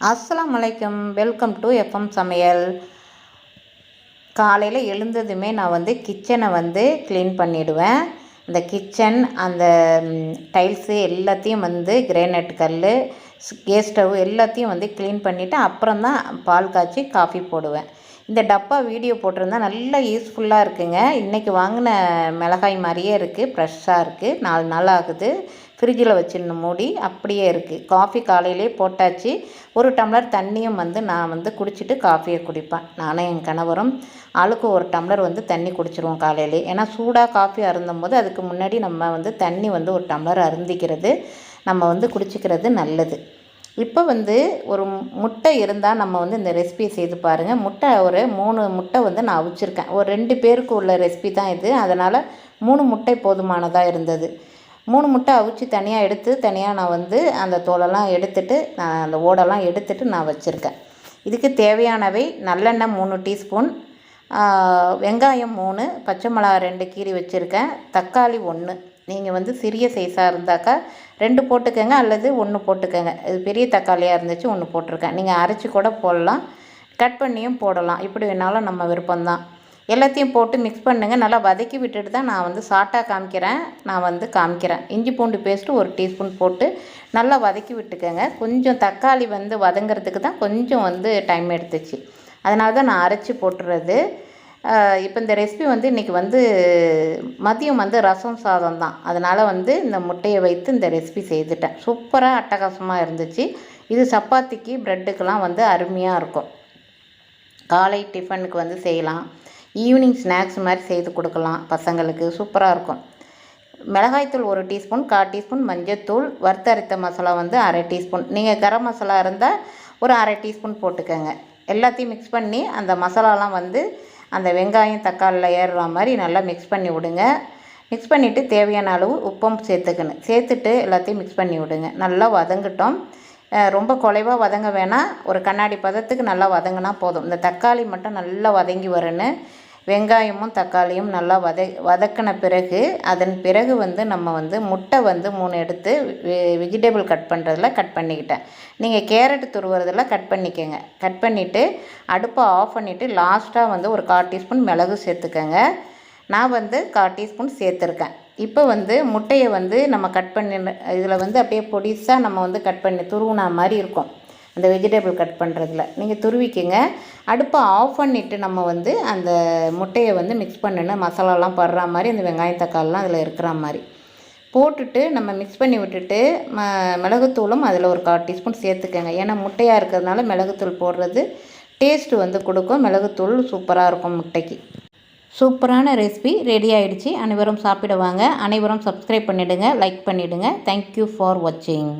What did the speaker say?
அஸ்ஸலாம் வலைக்கம் welcome to FM சமையல். காலையில் எழுந்ததுமே நான் வந்து கிச்சனை வந்து க்ளீன் பண்ணிவிடுவேன் இந்த கிச்சன் அந்த டைல்ஸு எல்லாத்தையும் வந்து கிரேனைட் கல் கேஸ் ஸ்டவ் எல்லாத்தையும் வந்து க்ளீன் பண்ணிவிட்டு அப்புறம் தான் பால் காய்ச்சி காஃபி போடுவேன். இந்த டப்பா வீடியோ போட்டிருந்தா நல்லா யூஸ்ஃபுல்லாக இருக்குங்க. இன்றைக்கி வாங்கின மிளகாய் மாதிரியே இருக்குது ஃப்ரெஷ்ஷாக இருக்குது நாலு நாள் ஆகுது. ஃப்ரிட்ஜில் வச்சிருந்த மூடி அப்படியே இருக்குது காஃபி காலையிலே போட்டாச்சு. ஒரு டம்ளர் தண்ணியும் வந்து நான் வந்து குடிச்சிட்டு காஃபியை குடிப்பேன். நானும் என் கணவரும் ஆளுக்கு ஒரு டம்ளர் வந்து தண்ணி குடிச்சிருவோம் காலையிலே. ஏன்னா சூடாக காஃபி அருந்தும் போது அதுக்கு முன்னாடி நம்ம வந்து தண்ணி வந்து ஒரு டம்ளர் அருந்திக்கிறது நம்ம வந்து குடிச்சிக்கிறது நல்லது. இப்போ வந்து ஒரு முட்டை இருந்தால் நம்ம வந்து இந்த ரெசிபியை செய்து பாருங்கள் முட்டை ஒரு மூணு முட்டை வந்து நான் அவிச்சிருக்கேன். ஒரு ரெண்டு பேருக்கு உள்ள ரெசிபி தான் இது. அதனால் மூணு முட்டை போதுமானதாக இருந்தது. மூணு முட்டை அவிச்சு தனியாக எடுத்து தனியாக நான் வந்து அந்த தோலெல்லாம் எடுத்துட்டு நான் அந்த ஓடெல்லாம் எடுத்துட்டு நான் வச்சுருக்கேன். இதுக்கு தேவையானவை நல்லெண்ணெய் மூணு டீஸ்பூன் வெங்காயம் மூணு பச்சை மிளகா ரெண்டு கீரி வச்சுருக்கேன் தக்காளி ஒன்று நீங்கள் வந்து சிறிய சைஸாக இருந்தாக்கா ரெண்டு போட்டுக்கோங்க அல்லது ஒன்று போட்டுக்கோங்க. இது பெரிய தக்காளியாக இருந்துச்சு ஒன்று போட்டிருக்கேன். நீங்கள் அரைச்சி கூட போடலாம். கட் பண்ணியும் போடலாம். இப்படி வேணாலும் நம்ம விருப்பம்தான். எல்லாத்தையும் போட்டு மிக்ஸ் பண்ணுங்கள் நல்லா வதக்கி விட்டுட்டு தான் நான் வந்து சாட்டாக காமிக்கிறேன். நான் வந்து காமிக்கிறேன். இஞ்சி பூண்டு பேஸ்ட்டு ஒரு டீஸ்பூன் போட்டு நல்லா வதக்கி விட்டுக்கோங்க. கொஞ்சம் தக்காளி வந்து வதங்கிறதுக்கு தான் கொஞ்சம் வந்து டைம் எடுத்துச்சு. அதனால தான் நான் அரைச்சி போட்டுறது. இப்போ இந்த ரெசிபி வந்து இன்றைக்கி வந்து மதியம் வந்து ரசம் சாதம் தான். அதனால் வந்து இந்த முட்டையை வைத்து இந்த ரெசிபி செய்துட்டேன். சூப்பராக அட்டகாசமாக இருந்துச்சு. இது சப்பாத்திக்கு ப்ரெட்டுக்கெலாம் வந்து அருமையாக இருக்கும். காலை டிஃபனுக்கு வந்து செய்யலாம். ஈவினிங் ஸ்நாக்ஸ் மாதிரி செய்து கொடுக்கலாம் பசங்களுக்கு. சூப்பராக இருக்கும். மிளகாய்த்தூள் ஒரு டீஸ்பூன் கால் டீஸ்பூன் மஞ்சத்தூள் வறுத்தரைத்த மசாலா வந்து அரை டீஸ்பூன். நீங்கள் கரம் மசாலா இருந்தால் ஒரு அரை டீஸ்பூன் போட்டுக்கோங்க. எல்லாத்தையும் மிக்ஸ் பண்ணி அந்த மசாலாலாம் வந்து அந்த வெங்காயம் தக்காளியில் ஏறுற மாதிரி நல்லா மிக்ஸ் பண்ணி விடுங்க. மிக்ஸ் பண்ணிவிட்டு தேவையான அளவு உப்பும் சேர்த்துக்கணும். சேர்த்துட்டு எல்லாத்தையும் மிக்ஸ் பண்ணி விடுங்க. நல்லா வதங்கட்டும். ரொம்ப குலைவாக வதங்க வேணாம். ஒரு கண்ணாடி பதத்துக்கு நல்லா வதங்கினா போதும். இந்த தக்காளி மட்டும் நல்லா வதங்கி வரணும் வெங்காயமும் தக்காளியும் நல்லா வத வதக்கின பிறகு அதன் பிறகு வந்து நம்ம வந்து முட்டை வந்து மூணு எடுத்து வெஜிடபிள் கட் பண்ணுறதில் கட் பண்ணிக்கிட்டேன். நீங்கள் கேரட் துருவுறதில் கட் பண்ணிக்கோங்க. கட் பண்ணிவிட்டு அடுப்பை ஆஃப் பண்ணிவிட்டு லாஸ்ட்டாக வந்து ஒரு கால் டீஸ்பூன் மிளகு சேர்த்துக்கோங்க. நான் வந்து கால் டீஸ்பூன் சேர்த்துருக்கேன். இப்போ வந்து முட்டையை வந்து நம்ம கட் பண்ணி இதில் வந்து அப்படியே பொடிசாக நம்ம வந்து கட் பண்ணி துருவுனா மாதிரி இருக்கும். அந்த வெஜிடபிள் கட் பண்ணுறதுல நீங்கள் துருவிக்கங்க. அடுப்பை ஆஃப் பண்ணிவிட்டு நம்ம வந்து அந்த முட்டையை வந்து மிக்ஸ் பண்ணணும் மசாலாலாம் படுற மாதிரி அந்த வெங்காயம் தக்காளிலாம் அதில் இருக்கிற மாதிரி போட்டுட்டு நம்ம மிக்ஸ் பண்ணி விட்டுட்டு ம மிளகுத்தூளும் அதில் ஒரு கால் டீஸ்பூன் சேர்த்துக்கங்க. ஏன்னா முட்டையாக இருக்கிறதுனால மிளகுத்தூள் போடுறது டேஸ்ட்டு வந்து கொடுக்கும். மிளகுத்தூள் சூப்பராக இருக்கும் முட்டைக்கு. சூப்பரான ரெசிபி ரெடி ஆகிடுச்சி அனைவரும் சாப்பிடுவாங்க அனைவரும் சப்ஸ்கிரைப் பண்ணிவிடுங்க லைக் பண்ணிவிடுங்க தேங்க்யூ ஃபார் வாட்சிங்